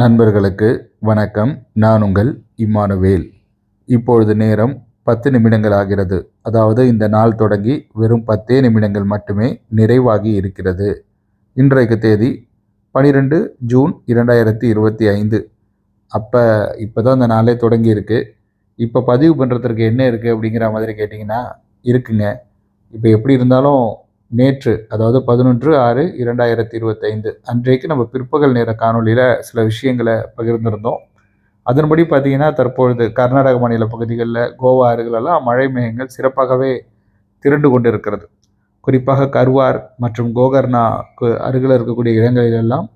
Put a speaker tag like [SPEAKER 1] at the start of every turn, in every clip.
[SPEAKER 1] நண்பர்களுக்கு வணக்கம். நான் உங்கள் இம்மானுவேல். இப்பொழுது நேரம் பத்து நிமிடங்கள் ஆகிறது. அதாவது இந்த நாள் தொடங்கி வெறும் பத்தே நிமிடங்கள் மட்டுமே நிறைவாகி இருக்கிறது. இன்றைக்கு தேதி பனிரெண்டு ஜூன் இரண்டாயிரத்தி இருபத்தி ஐந்து. அப்போ இப்போ தான் இந்த நாளே தொடங்கியிருக்கு. இப்போ பதிவு பண்ணுறதுக்கு என்ன இருக்குது அப்படிங்கிற மாதிரி கேட்டிங்கன்னா இருக்குங்க. இப்போ எப்படி இருந்தாலும் நேற்று அதாவது பதினொன்று ஆறு இரண்டாயிரத்தி இருபத்தைந்து அன்றைக்கு நம்ம பிற்பகல் நேர காணொளியில் சில விஷயங்களை பகிர்ந்திருந்தோம். அதன்படி பார்த்தீங்கன்னா தற்பொழுது கர்நாடக மாநில பகுதிகளில் கோவா அருகிலெல்லாம் மழை மேகங்கள் சிறப்பாகவே திரண்டு கொண்டு இருக்கிறது குறிப்பாக கர்வார் மற்றும் கோகர்னாக்கு அருகில் இருக்கக்கூடிய இடங்களிலெல்லாம்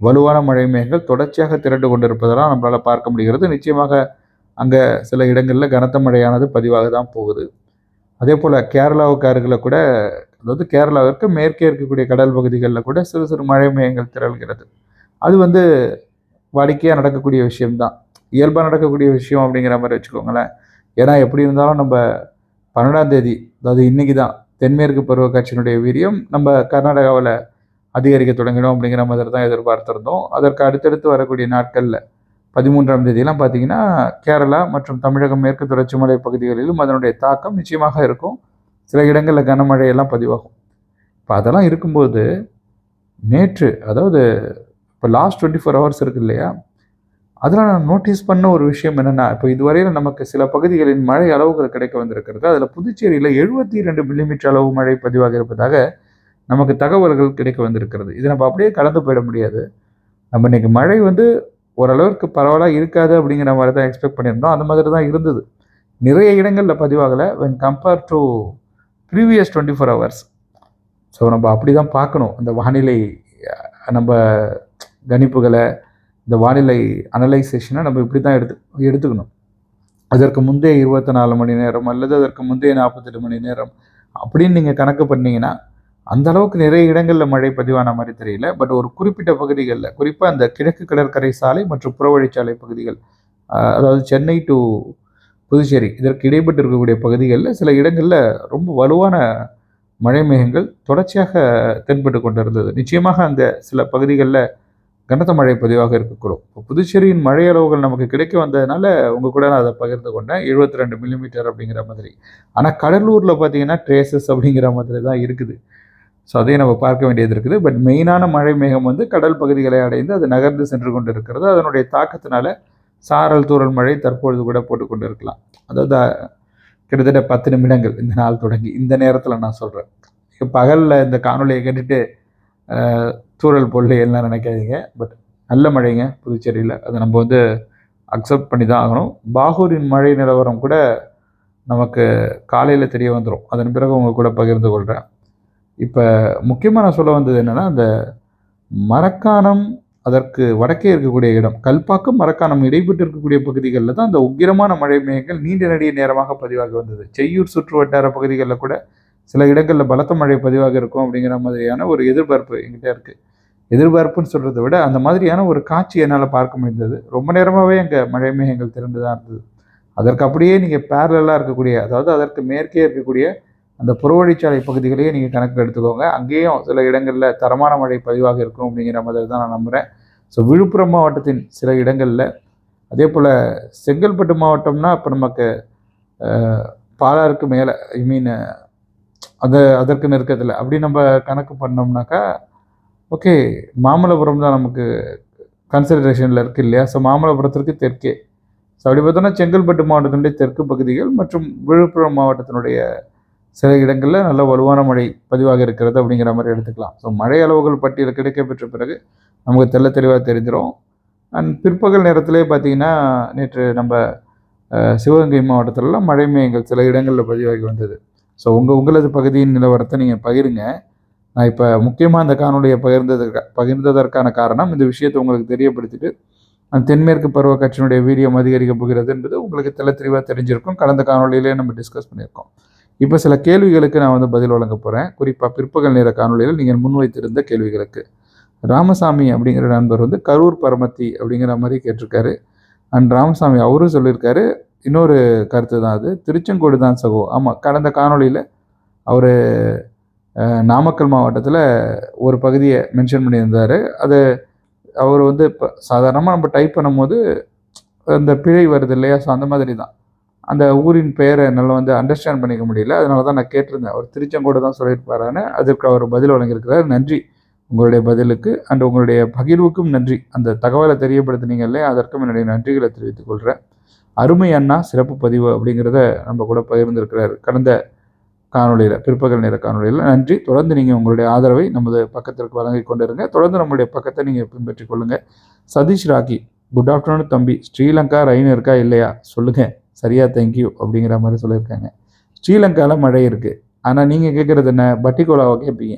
[SPEAKER 1] வலுவான மழை மேகங்கள் தொடர்ச்சியாக திரண்டு கொண்டிருப்பதெல்லாம் நம்மளால் பார்க்க முடிகிறது. நிச்சயமாக அங்கே சில இடங்களில் கனத்த மழையானது பதிவாக தான் போகுது. அதே போல் கேரளாவுக்கு அருகில் கூட அதாவது கேரளாவிற்கு மேற்கே இருக்கக்கூடிய கடல் பகுதிகளில் கூட சிறு சிறு மழை மேகங்கள் திரள்கிறது. அது வந்து வாடிக்கையாக நடக்கக்கூடிய விஷயம்தான். இயல்பாக நடக்கக்கூடிய விஷயம் அப்படிங்கிற மாதிரி வச்சுக்கோங்களேன். ஏன்னா எப்படி இருந்தாலும் நம்ம பன்னெண்டாம் தேதி அதாவது இன்றைக்கி தான் தென்மேற்கு பருவக்காட்சியினுடைய வீரியம் நம்ம கர்நாடகாவில் அதிகரிக்க தொடங்கிடும் அப்படிங்கிற மாதிரி தான் எதிர்பார்த்துருந்தோம். அதற்கு அடுத்தடுத்து வரக்கூடிய நாட்களில் பதிமூன்றாம் தேதியெல்லாம் பார்த்தீங்கன்னா கேரளா மற்றும் தமிழகம் மேற்கு தொடர்ச்சி மலை பகுதிகளிலும் அதனுடைய தாக்கம் நிச்சயமாக இருக்கும். சில இடங்களில் கனமழையெல்லாம் பதிவாகும். இப்போ அதெல்லாம் இருக்கும்போது நேற்று அதாவது இப்போ லாஸ்ட் டுவெண்ட்டி ஃபோர் ஹவர்ஸ் இருக்கு இல்லையா? அதில் நான் நோட்டீஸ் பண்ண ஒரு விஷயம் என்னென்னா இப்போ இதுவரையில் நமக்கு சில பகுதிகளின் மழை அளவுகள் கிடைக்க வந்திருக்கிறது. அதில் புதுச்சேரியில் எழுபத்தி ரெண்டு மில்லிமீட்டர் அளவு மழை பதிவாக இருப்பதாக நமக்கு தகவல்கள் கிடைக்க வந்திருக்கிறது. இது நம்ம அப்படியே கடந்து போயிட முடியாது. நம்ம இன்னைக்கு மழை வந்து ஓரளவுக்கு பரவாயில்ல இருக்காது அப்படிங்கிற மாதிரி தான் எக்ஸ்பெக்ட் பண்ணியிருந்தோம். அந்த மாதிரி தான் இருந்தது. நிறைய இடங்களில் பதிவாகலை. When compare to previous twenty four hours so நம்ம அப்படி தான் பார்க்கணும். இந்த வானிலை நம்ம கணிப்புகளை இந்த வானிலை அனலைசேஷனை நம்ம இப்படி தான் எடுத்து எடுத்துக்கணும். அதற்கு முந்தைய இருபத்தி நாலு மணி நேரம் அல்லது அதற்கு முந்தைய நாற்பத்தெட்டு மணி நேரம் அப்படின்னு நீங்கள் கணக்கு பண்ணீங்கன்னா அந்த அளவுக்கு நிறைய இடங்களில் மழை பதிவான மாதிரி தெரியல. பட் ஒரு குறிப்பிட்ட பகுதிகளில் குறிப்பாக அந்த கிழக்கு கடற்கரை சாலை மற்றும் புறவழிச்சாலை பகுதிகள் அதாவது சென்னை டு புதுச்சேரி. இதற்கு இடைப்பட்டு இருக்கக்கூடிய பகுதிகளில் சில இடங்களில் ரொம்ப வலுவான மழை மேகங்கள் தொடர்ச்சியாக தென்பட்டு கொண்டிருந்தது. நிச்சயமாக அங்கே சில பகுதிகளில் கனத்த மழை பதிவாக இருக்கக்கூடும். இப்போ புதுச்சேரியின் மழை அளவுகள் நமக்கு கிடைக்க வந்ததுனால உங்கள் கூட நான் அதை பகிர்ந்து கொண்டேன். எழுபத்தி ரெண்டு மில்லிமீட்டர் அப்படிங்கிற மாதிரி. ஆனால் கடலூரில் பார்த்தீங்கன்னா ட்ரேசஸ் அப்படிங்கிற மாதிரி தான் இருக்குது. ஸோ அதையும் நம்ம பார்க்க வேண்டியது இருக்குது. பட் மெயினான மழை மேகம் வந்து கடல் பகுதிகளை அடைந்து அது நகர்ந்து சென்று கொண்டு இருக்கிறது அதனுடைய தாக்கத்தினால சாரல் தூரல் மழை தற்பொழுது கூட போட்டுக்கொண்டு இருக்கலாம் அதாவது கிட்டத்தட்ட பத்து நிமிடங்கள் இந்த நாள் தொடங்கி இந்த நேரத்தில் நான் சொல்கிறேன் இப்போ பகலில் இந்த காணொலியை கேட்டுட்டு தூரல் தூறல் பொருள் எல்லாம் நினைக்காதீங்க. பட் நல்ல மழைங்க புதுச்சேரியில். அதை நம்ம வந்து அக்செப்ட் பண்ணி தான் ஆகணும். பாகூரின் மழை நிலவரம் கூட நமக்கு காலையில் தெரிய வந்துடும் அதன் பிறகு உங்கள் கூட பகிர்ந்து கொள்கிறேன் இப்போ முக்கியமாக நான் சொல்ல வந்தது என்னென்னா அந்த மரக்காணம் அதற்கு வடக்கே இருக்கக்கூடிய இடம். கல்பாக்கம் மரக்காணம் இடைப்பட்டு இருக்கக்கூடிய பகுதிகளில் தான் அந்த உக்கிரமான மழை மேகங்கள் நீண்ட நெடிய நேரமாக பதிவாகி வந்தது. செய்யூர் சுற்று வட்டார பகுதிகளில் கூட சில இடங்களில் பலத்த மழை பதிவாக இருக்கும் அப்படிங்கிற மாதிரியான ஒரு எதிர்பார்ப்பு எங்கிட்ட இருக்குது எதிர்பார்ப்புன்னு சொல்கிறத விட அந்த மாதிரியான ஒரு காட்சி என்னால் பார்க்க முடிந்தது. ரொம்ப நேரமாகவே அங்கே மழை மேகங்கள் திறந்து தான் இருந்தது. அதற்கு அப்படியே நீங்கள் பேரலாக இருக்கக்கூடிய அதாவது அதற்கு மேற்கே இருக்கக்கூடிய அந்த புறவழிச்சாலை பகுதிகளையே நீங்கள் கணக்கு எடுத்துக்கோங்க. அங்கேயும் சில இடங்களில் தரமான மழை பதிவாக இருக்கும் அப்படிங்கிற மாதிரி தான் நான் நம்புகிறேன் ஸோ விழுப்புரம் மாவட்டத்தின் சில இடங்களில் அதே போல் செங்கல்பட்டு மாவட்டம்னா இப்போ நமக்கு பாலாருக்கு மேலே ஐ மீன் அந்த அதற்கு நெருக்கத்தில். அப்படி நம்ம கணக்கு பண்ணோம்னாக்கா ஓகே மாமல்லபுரம் தான் நமக்கு கன்சிடரேஷனில் இருக்குது இல்லையா? ஸோ மாமல்லபுரத்திற்கு தெற்கே. ஸோ அப்படி பார்த்தோன்னா செங்கல்பட்டு மாவட்டத்தினுடைய தெற்கு பகுதிகள் மற்றும் விழுப்புரம் மாவட்டத்தினுடைய சில இடங்களில் நல்ல வலுவான மழை பதிவாக இருக்கிறது அப்படிங்கிற மாதிரி எடுத்துக்கலாம். ஸோ மழை அளவுகள் பட்டியல் கிடைக்கப்பெற்ற பிறகு நமக்கு தெல்ல தெளிவாக தெரிஞ்சிடும் அண்ட் பிற்பகல் நேரத்திலே பார்த்தீங்கன்னா நேற்று நம்ம சிவகங்கை மாவட்டத்திலலாம் மழை மேயங்கள் சில இடங்களில் பதிவாகி வந்தது. ஸோ உங்கள் உங்களது பகுதியின் நிலவரத்தை நீங்கள் பகிருங்க. நான் இப்போ முக்கியமாக அந்த காணொலியை பகிர்ந்ததற்கு பகிர்ந்ததற்கான காரணம் இந்த விஷயத்தை உங்களுக்கு தெரியப்படுத்திட்டு அந்த தென்மேற்கு பருவக்காட்சியினுடைய வீரியம் அதிகரிக்கப் போகிறது என்பது உங்களுக்கு தெள்ள தெளிவாக தெரிஞ்சிருக்கும். கடந்த காணொலியிலே நம்ம டிஸ்கஸ் பண்ணியிருக்கோம். இப்போ சில கேள்விகளுக்கு நான் வந்து பதில் வழங்க போகிறேன் குறிப்பாக பிற்பகல் நேர காணொலியில் நீங்கள் முன்வைத்திருந்த கேள்விகளுக்கு. ராமசாமி அப்படிங்கிற நண்பர் வந்து கரூர் பரமத்தி அப்படிங்கிற மாதிரி கேட்டிருக்காரு. அண்ட் ராமசாமி அவரும் சொல்லியிருக்காரு. இன்னொரு கருத்து தான் அது. திருச்செங்கோடு தான் சகோ. ஆமாம் கடந்த காணொளியில் அவர் நாமக்கல் மாவட்டத்தில் ஒரு பகுதியை மென்ஷன் பண்ணியிருந்தார். அது அவர் வந்து இப்போ சாதாரணமாக நம்ம டைப் பண்ணும்போது அந்த பிழை வருது இல்லையா? ஸோ அந்த மாதிரி தான். அந்த ஊரின் பெயரை என்னால் வந்து அண்டர்ஸ்டாண்ட் பண்ணிக்க முடியல. அதனால தான் நான் கேட்டிருந்தேன். அவர் திருச்செங்கோடு தான் சொல்லியிருப்பாரான்னு. அதற்கு அவர் பதில் வழங்கியிருக்கிறார். நன்றி. உங்களுடைய பதிலுக்கு அண்ட் உங்களுடைய பகிர்வுக்கும் நன்றி. அந்த தகவலை தெரியப்படுத்தினீங்க இல்லையா? அதற்கும் என்னுடைய நன்றிகளை தெரிவித்துக் கொள்கிறேன் அருமை அண்ணா சிறப்பு பதிவு அப்படிங்கிறத நம்ம கூட பகிர்ந்திருக்கிறார். கடந்த காணொலியில் பிற்பகல் நேர காணொலியில் நன்றி. தொடர்ந்து நீங்கள் உங்களுடைய ஆதரவை நமது பக்கத்திற்கு வழங்கி கொண்டிருங்க. தொடர்ந்து நம்மளுடைய பக்கத்தை நீங்கள் பின்பற்றிக் கொள்ளுங்கள் சதீஷ் ராக்கி குட் ஆஃப்டர்நூன் தம்பி. ஸ்ரீலங்கா ரயின் இருக்கா இல்லையா? சொல்லுங்கள் சரியா தேங்க்யூ அப்படிங்கிற மாதிரி சொல்லியிருக்காங்க. ஸ்ரீலங்காவில் மழை இருக்குது ஆனால் நீங்கள் கேட்குறது என்ன? பட்டிகோலாவை கேட்பீங்க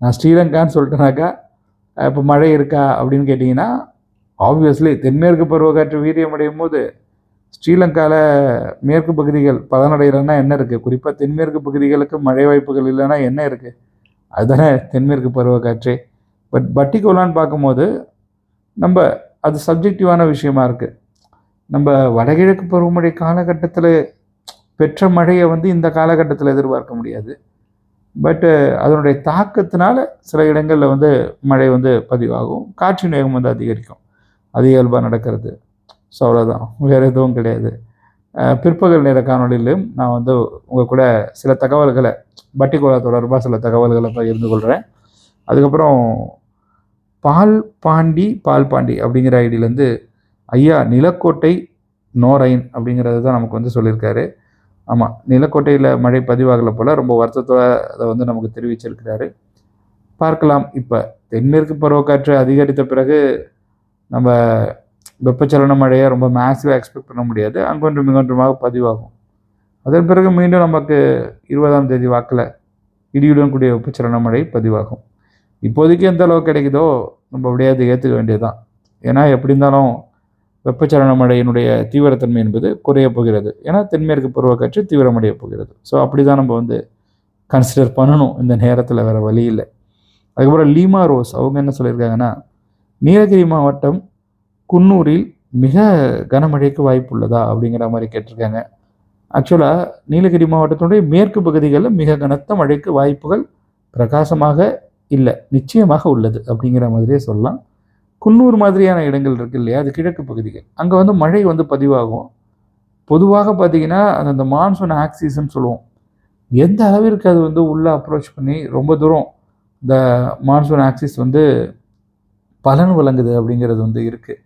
[SPEAKER 1] நான் ஸ்ரீலங்கான்னு சொல்லிட்டேனாக்கா இப்போ மழை இருக்கா அப்படின்னு கேட்டிங்கன்னா ஆப்வியஸ்லி தென்மேற்கு பருவக்காற்று வீரியமடையும் போது ஸ்ரீலங்காவில் மேற்கு பகுதிகள் பதனடைகிறன்னா என்ன இருக்குது குறிப்பாக தென்மேற்கு பகுதிகளுக்கு மழை வாய்ப்புகள் இல்லைன்னா என்ன இருக்குது அதுதானே தென்மேற்கு பருவக்காற்றே பட் பட்டிகோலான்னு பார்க்கும்போது நம்ம அது சப்ஜெக்டிவான விஷயமா இருக்குது நம்ம வடகிழக்கு பருவமழை காலகட்டத்தில் பெற்ற மழையை வந்து இந்த காலகட்டத்தில் எதிர்பார்க்க முடியாது. பட்டு அதனுடைய தாக்கத்தினால சில இடங்களில் வந்து மழை வந்து பதிவாகும். காற்றின் வேகம் வந்து அதிகரிக்கும். அது இயல்பாக நடக்கிறது. ஸோ அவ்வளோதான் வேறு எதுவும் கிடையாது. பிற்பகல் நேர காணொளியிலும் நான் வந்து உங்கள் கூட சில தகவல்களை பட்டிக்குழா தொடர்பாக சில தகவல்களை பகிர்ந்து கொள்கிறேன் அதுக்கப்புறம் பால் பாண்டி பால் பாண்டி அப்படிங்கிற ஐடியிலேருந்து ஐயா நிலக்கோட்டை நோரைன் அப்படிங்கிறது தான் நமக்கு வந்து சொல்லியிருக்காரு. ஆமாம் நிலக்கோட்டையில் மழை பதிவாகலை போல் ரொம்ப வருத்தத்தோடு அதை வந்து நமக்கு தெரிவிச்சிருக்கிறாரு. பார்க்கலாம் இப்போ தென்மேற்கு பருவக்காற்று அதிகரித்த பிறகு நம்ம வெப்பச்சலன மழையை ரொம்ப மேசிவாக எக்ஸ்பெக்ட் பண்ண முடியாது. அங்கொன்றும் இங்கொன்றுமாக பதிவாகும். அதன் பிறகு மீண்டும் நமக்கு இருபதாம் தேதி வாக்கில் இடியுடன் கூடிய வெப்பச்சலன மழை பதிவாகும். இப்போதைக்கு எந்த அளவு கிடைக்குதோ நம்ம அப்படியே அதை ஏற்றுக்க வேண்டியதுதான். ஏன்னா எப்படி இருந்தாலும் வெப்பச்சலன மழையினுடைய தீவிரத்தன்மை என்பது குறைய போகிறது. ஏன்னா தென்மேற்கு பருவக்காற்று தீவிரமடைய போகிறது. ஸோ அப்படி தான் நம்ம வந்து கன்சிடர் பண்ணணும். இந்த நேரத்தில் வேறு வழி இல்லை. அதுக்கப்புறம் லீமா ரோஸ் அவங்க என்ன சொல்லியிருக்காங்கன்னா நீலகிரி மாவட்டம் குன்னூரில் மிக கனமழைக்கு வாய்ப்பு உள்ளதா அப்படிங்கிற மாதிரி கேட்டிருக்காங்க. ஆக்சுவலாக நீலகிரி மாவட்டத்தினுடைய மேற்கு பகுதிகளில் மிக கனத்த மழைக்கு வாய்ப்புகள் பிரகாசமாக இல்லை. நிச்சயமாக உள்ளது. அப்படிங்கிற மாதிரியே சொல்லலாம். குன்னூர் மாதிரியான இடங்கள் இருக்கு இல்லையா? அது கிழக்கு பகுதிகள். அங்கே வந்து மழை வந்து பதிவாகும். பொதுவாக பார்த்தீங்கன்னா அது அந்த மான்சூன் ஆக்சிஸ்ன்னு சொல்லுவோம். எந்த அளவிற்கு அது வந்து உள்ளே அப்ரோச் பண்ணி ரொம்ப தூரம் இந்த மான்சூன் ஆக்சிஸ் வந்து பலன் வழங்குது அப்படிங்கிறது வந்து இருக்குது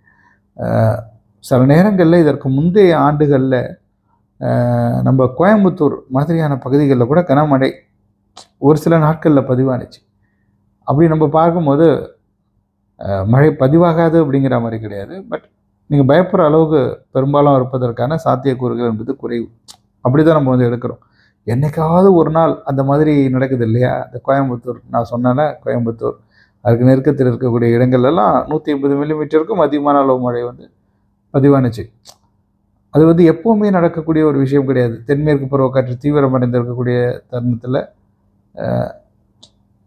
[SPEAKER 1] சில நேரங்களில் இதற்கு முந்தைய ஆண்டுகளில் நம்ம கோயம்புத்தூர் மாதிரியான பகுதிகளில் கூட கனமழை ஒரு சில நாட்களில் பதிவானுச்சு. அப்படி நம்ம பார்க்கும்போது மழை பதிவாகாது அப்படிங்கிற மாதிரி கிடையாது. பட் நீங்கள் பயப்படுற அளவுக்கு பெரும்பாலும் இருப்பதற்கான சாத்தியக்கூறுகள் என்பது குறைவு. அப்படி தான் நம்ம வந்து எடுக்கிறோம். என்றைக்காவது ஒரு நாள் அந்த மாதிரி நடக்குது இல்லையா? அந்த கோயம்புத்தூர் நான் சொன்னேன்ல கோயம்புத்தூர். அதுக்கு நெருக்கத்தில் இருக்கக்கூடிய இடங்கள்லாம் நூற்றி ஐம்பது மில்லிமீட்டருக்கும் அதிகமான அளவு மழை வந்து பதிவானுச்சு. அது வந்து எப்போவுமே நடக்கக்கூடிய ஒரு விஷயம் கிடையாது. தென்மேற்கு பருவக்காற்று தீவிரமடைந்திருக்கக்கூடிய தருணத்தில்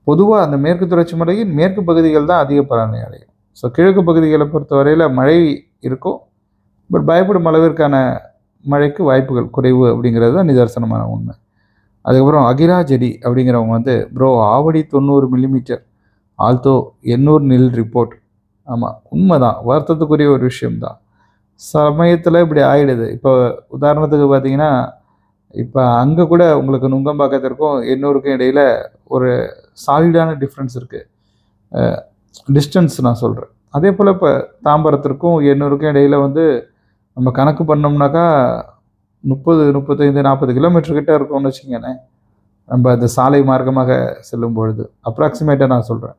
[SPEAKER 1] பொதுவாக அந்த மேற்கு தொடர்ச்சி மலையின் மேற்கு பகுதிகள் தான் அதிக பலனை அடையும். ஸோ கிழக்கு பகுதிகளை பொறுத்தவரையில் மழை இருக்கும் பட் பயப்படும் அளவிற்கான மழைக்கு வாய்ப்புகள் குறைவு அப்படிங்கிறது தான் நிதர்சனமான உண்மை. அதுக்கப்புறம் அகிராஜடி அப்படிங்கிறவங்க வந்து ப்ரோ ஆவடி தொண்ணூறு மில்லிமீட்டர் ஆல்தோ எண்ணூறு நில் ரிப்போர்ட் ஆமாம் உண்மைதான். வருத்தத்துக்குரிய ஒரு விஷயம்தான். சமயத்தில் இப்படி ஆயிடுது. இப்போ உதாரணத்துக்கு பார்த்தீங்கன்னா இப்போ அங்கே கூட உங்களுக்கு நுங்கம்பாக்கத்திற்கும் எண்ணூருக்கும் இடையில் ஒரு சாலிடான டிஃப்ரென்ஸ் இருக்குது டிஸ்டன்ஸ் நான் சொல்கிறேன் அதே போல் இப்போ தாம்பரத்திற்கும் எண்ணூருக்கும் இடையில் வந்து நம்ம கணக்கு பண்ணோம்னாக்கா முப்பது முப்பத்தைந்து நாற்பது கிலோமீட்டர் கிட்டே இருக்கும்னு வச்சுக்கோங்களேன். நம்ம அந்த சாலை மார்க்கமாக செல்லும் பொழுது. அப்ராக்சிமேட்டாக நான் சொல்கிறேன்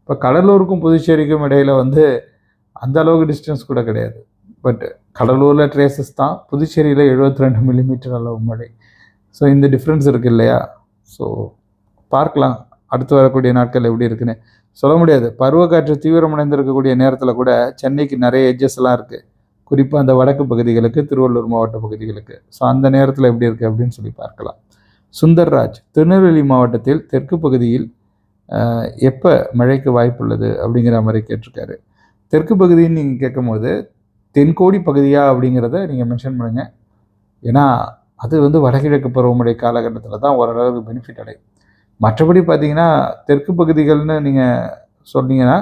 [SPEAKER 1] இப்போ கடலூருக்கும் புதுச்சேரிக்கும் இடையில் வந்து அந்த அளவுக்கு டிஸ்டன்ஸ் கூட கிடையாது. பட் கடலூரில் ட்ரேசஸ் தான். புதுச்சேரியில் 72 ரெண்டு மில்லிமீட்டர் அளவு மழை. ஸோ இந்த டிஃப்ரென்ஸ் இருக்குது இல்லையா? ஸோ பார்க்கலாம். அடுத்து வரக்கூடிய நாட்கள் எப்படி இருக்குன்னு. சொல்ல முடியாது. பருவக்காற்று தீவிரமடைந்திருக்கக்கூடிய நேரத்தில் கூட சென்னைக்கு நிறைய எட்ஜஸ் எல்லாம் இருக்குது குறிப்பாக அந்த வடக்கு பகுதிகளுக்கு திருவள்ளூர் மாவட்ட பகுதிகளுக்கு. ஸோ அந்த நேரத்தில் எப்படி இருக்குது அப்படின்னு சொல்லி பார்க்கலாம். சுந்தர்ராஜ் திருநெல்வேலி மாவட்டத்தில் தெற்கு பகுதியில் எப்போ மழைக்கு வாய்ப்புள்ளது அப்படிங்கிற மாதிரி கேட்டிருக்காரு. தெற்கு பகுதின்னு நீங்கள் கேட்கும்போது தென்கோடி பகுதியா அப்படிங்கிறத நீங்கள் மென்ஷன் பண்ணுங்கள் ஏன்னா அது வந்து வடகிழக்கு பருவமழை காலகட்டத்தில் தான் ஓரளவுக்கு பெனிஃபிட் அடையும் மற்றபடி பார்த்தீங்கன்னா தெற்கு பகுதிகள்னு நீங்கள் சொன்னீங்கன்னா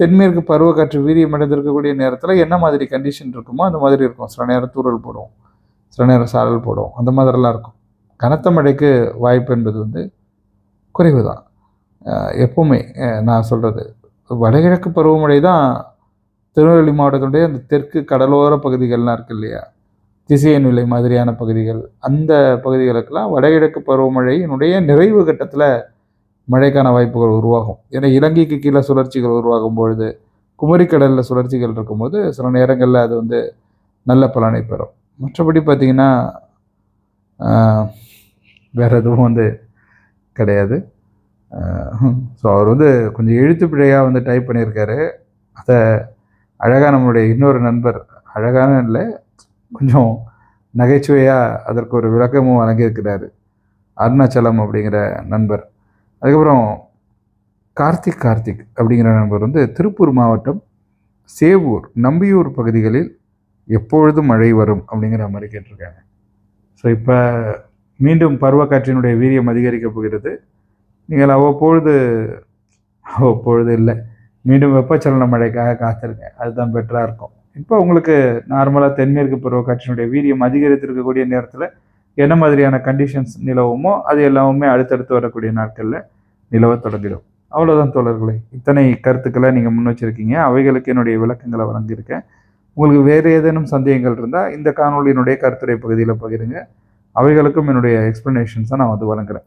[SPEAKER 1] தென்மேற்கு பருவக்காற்று வீரியம் அடைந்திருக்கக்கூடிய நேரத்தில் என்ன மாதிரி கண்டிஷன் இருக்குமோ அந்த மாதிரி இருக்கும். சில நேரம் தூரல் போடும். சில நேரம் சாரல் போடும். அந்த மாதிரிலாம் இருக்கும். கனத்த மழைக்கு வாய்ப்பு என்பது வந்து குறைவு தான் எப்போவுமே நான் சொல்கிறது வடகிழக்கு பருவமழை தான் திருநெல்வேலி மாவட்டத்துடைய அந்த தெற்கு கடலோர பகுதிகள்லாம் இருக்கு இல்லையா? திசையன் நிலை மாதிரியான பகுதிகள். அந்த பகுதிகளுக்கெல்லாம் வடகிழக்கு பருவமழையினுடைய நிறைவு கட்டத்தில் மழைக்கான வாய்ப்புகள் உருவாகும். ஏன்னா இலங்கைக்கு கீழே சுழற்சிகள் உருவாகும் பொழுது குமரிக்கடலில் சுழற்சிகள் இருக்கும்போது சில நேரங்களில் அது வந்து நல்ல பலனை பெறும். மற்றபடி பார்த்திங்கன்னா வேறு எதுவும் வந்து கிடையாது. ஸோ அவர் வந்து கொஞ்சம் எழுத்து பிழையாக வந்து டைப் பண்ணியிருக்காரு. அதை அழகாக நம்மளுடைய இன்னொரு நண்பர். அழகான இல்லை கொஞ்சம் நகைச்சுவையாக அதற்கு ஒரு விளக்கமும் வழங்கியிருக்கிறாரு. அருணாச்சலம் அப்படிங்கிற நண்பர். அதுக்கப்புறம் கார்த்திக் கார்த்திக் அப்படிங்கிற நண்பர் வந்து திருப்பூர் மாவட்டம் சேவூர் நம்பியூர் பகுதிகளில் எப்பொழுதும் மழை வரும் அப்படிங்கிற மாதிரி கேட்டிருக்காங்க. ஸோ இப்போ மீண்டும் பருவக்காற்றினுடைய வீரியம் அதிகரிக்கப் போகிறது. நீங்கள் அவ்வப்பொழுது அவ்வப்பொழுது இல்லை. மீண்டும் வெப்பச்சலன மழைக்காக காத்திருங்க. அதுதான் பெட்டராக இருக்கும். இப்போ உங்களுக்கு நார்மலாக தென்மேற்கு பருவக்காற்றினுடைய வீரியம் அதிகரித்திருக்கக்கூடிய நேரத்தில் என்ன மாதிரியான கண்டிஷன்ஸ் நிலவுமோ அது எல்லாமே அடுத்தடுத்து வரக்கூடிய நாட்களில் நிலவ தொடங்கிடும். அவ்வளோதான் தோழர்களே. இத்தனை கருத்துக்களை நீங்கள் முன் வச்சிருக்கீங்க. அவைகளுக்கு என்னுடைய விளக்கங்களை வழங்கியிருக்கேன். உங்களுக்கு வேறு ஏதேனும் சந்தேகங்கள் இருந்தால் இந்த காணொலியினுடைய கருத்துரை பகுதியில் பகிருங்க. அவைகளுக்கும் என்னுடைய எக்ஸ்ப்ளனேஷன்ஸை நான் வந்து வழங்குறேன்.